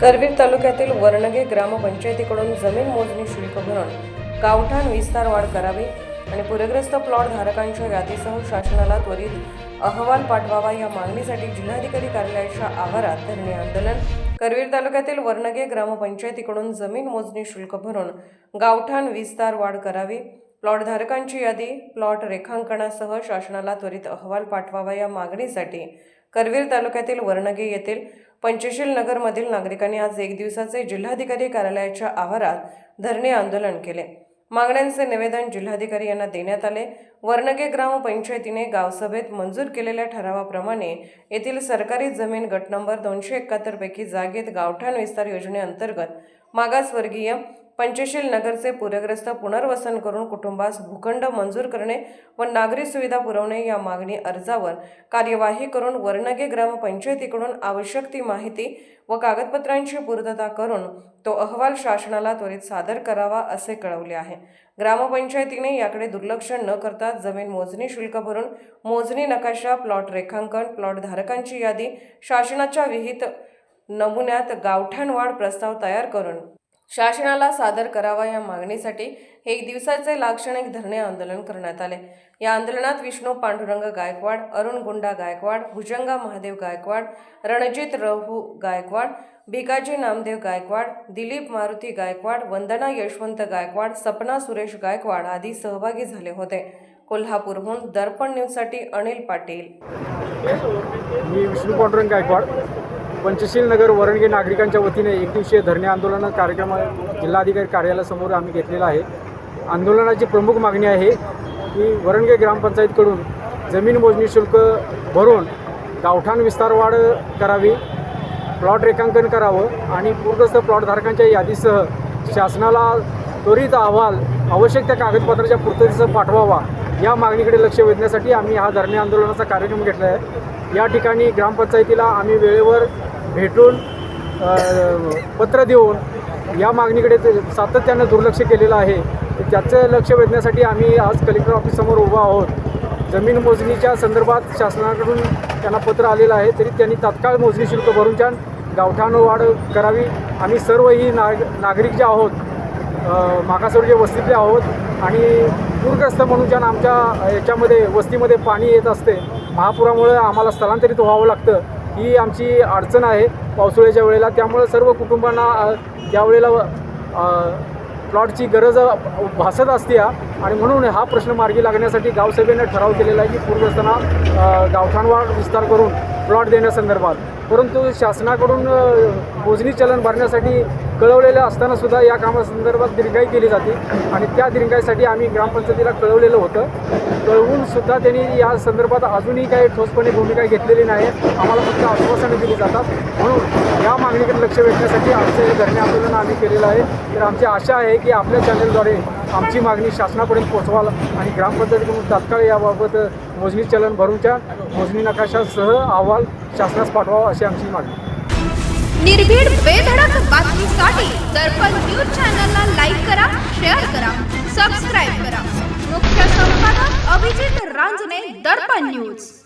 करवीर तालुक्यातील वर्णगे ग्रामपंचायतीकडून जमीन मोजणी शुल्क भरून गावठाण विस्तार वाढ करावी आणि पूरग्रस्त प्लॉट धारकांच्या यादीसह शासनाला त्वरित अहवाल पाठवावा या मागणीसाठी जिल्हाधिकारी कार्यालयाच्या आवारात धरणे आंदोलन. करवीर तालुक्यातील वर्णगे ग्रामपंचायतीकडून जमीन मोजणी शुल्क भरून गावठाण विस्तार वाढ करावी. प्लॉट धारकांची यादी प्लॉट रेखांकनासह शासनाला त्वरित अहवाल पाठवावा या मागणीसाठी करवीर तालुक्यातील वर्णगे येथील पंचशील नगरमधील नागरिकांनी आज एक दिवसाचे जिल्हाधिकारी कार्यालयाच्या आवारात धरणे आंदोलन केले. मागण्यांचे निवेदन जिल्हाधिकारी यांना देण्यात आले. वर्णगे ग्रामपंचायतीने गावसभेत मंजूर केलेल्या ठरावाप्रमाणे येथील सरकारी जमीन गट नंबर दोनशे एकाहत्तरपैकी जागेत गावठाण विस्तार योजनेअंतर्गत मागासवर्गीय पंचशील नगरचे पूरग्रस्त पुनर्वसन करून कुटुंबास भूखंड मंजूर करणे व नागरी सुविधा पुरवणे या मागणी अर्जावर कार्यवाही करून वर्णगे ग्रामपंचायतीकडून आवश्यक ती माहिती व कागदपत्रांची पूर्तता करून तो अहवाल शासनाला त्वरित सादर करावा असे कळवले आहे. ग्रामपंचायतीने याकडे दुर्लक्ष न करता जमीन मोजणी शुल्क भरून मोजणी नकाशा प्लॉट रेखांकन प्लॉट धारकांची यादी शासनाच्या विहित नमुन्यात गावठाणवाढ प्रस्ताव तयार करून शासनाला सादर करावा या मागणीसाठी एक दिवसाचे लाक्षणिक धरणे आंदोलन करण्यात आले. या आंदोलनात विष्णू पांडुरंग गायकवाड अरुण गुंडा गायकवाड भुजंगा महादेव गायकवाड रणजित रहू गायकवाड भिकाजी नामदेव गायकवाड दिलीप मारुती गायकवाड वंदना यशवंत गायकवाड सपना सुरेश गायकवाड आदी सहभागी झाले होते. कोल्हापूरहून दर्पण न्यूजसाठी अनिल पाटील. मी विष्णू पांडुरंग गायकवाड. पंचशील नगर वरणगे नागरिकांच्या वतीने एक दिवसीय धरणे आंदोलन कार्यक्रम जिल्हाधिकारी कार्यालयासमोर आम्ही घेतलेला आहे. आंदोलनाची प्रमुख मागणी आहे की वरणगे ग्रामपंचायतकडून जमीन मोजणी शुल्क भरून गावठाण विस्तारवाढ करावी प्लॉट रेखांकन करावं आणि पूरग्रस्त प्लॉटधारकांच्या यादीसह शासनाला त्वरित अहवाल आवश्यक त्या कागदपत्राच्या पूर्ततेसह पाठवावा या मागणीकडे लक्ष वेधण्यासाठी आम्ही हा धरणे आंदोलनाचा कार्यक्रम घेतला आहे. या ठिकाणी ग्रामपंचायतीला आम्ही वेळेवर भेटून पत्र देऊन या मागणीकडे ते सातत्यानं दुर्लक्ष केलेलं आहे. त्याचं लक्ष वेधण्यासाठी आम्ही आज कलेक्टर ऑफिससमोर उभा आहोत. जमीन मोजणीच्या संदर्भात शासनाकडून त्यांना पत्र आलेलं आहे तरी त्यांनी तात्काळ मोजणी शुल्क भरून छान गावठाणं वाढ करावी. आम्ही सर्व ही नाग नागरिक जे आहोत मागासवर्गीय वस्तीतले आहोत आणि पूरग्रस्त म्हणून ज्या आमच्या याच्यामध्ये वस्तीमध्ये पाणी येत असते महापुरामुळे आम्हाला स्थलांतरित व्हावं लागतं. ही आमची अडचण आहे पावसाळ्याच्या वेळेला. त्यामुळे सर्व कुटुंबांना अ, त्यावेळेला प्लॉटची गरज भासत असते आणि म्हणून हा प्रश्न मार्गी लागण्यासाठी गावसभेनं ठराव केलेला आहे की पूरग्रस्तांना अ, गावठाणवाढ विस्तार करून प्लॉट देण्यासंदर्भात परंतु शासनाकडून मोजणी चलन भरण्यासाठी कळवलेलं असताना सुद्धा या कामासंदर्भात दीर्घाई केली जाते आणि त्या दीर्घाईसाठी आम्ही ग्रामपंचायतीला कळवलेलं होतं. कळवून सुद्धा त्यांनी या संदर्भात अजूनही काही ठोसपणे भूमिका घेतलेली नाही. आम्हाला फक्त आश्वासनं दिली जातात. म्हणून या मागणीकडे लक्ष वेधण्यासाठी आमचं हे धरणे आंदोलन आम्ही केलेलं आहे. तर आमची आशा आहे की आपल्या चॅनलद्वारे आमची मागणी शासनापर्यंत पोहोचवाल आणि ग्रामपंचायतीकडून तात्काळ याबाबत मोजणी चलन भरूनच्या मोजणी नकाशासह अहवाल शासनास पाठवावा अशी आमची मागणी. निर्भीड बेधडक बातमीसाठी दर्पण न्यूज चॅनलला लाईक करा शेअर करा सबस्क्राईब करा. मुख्य संपादक अभिजित रांजणे दर्पण न्यूज.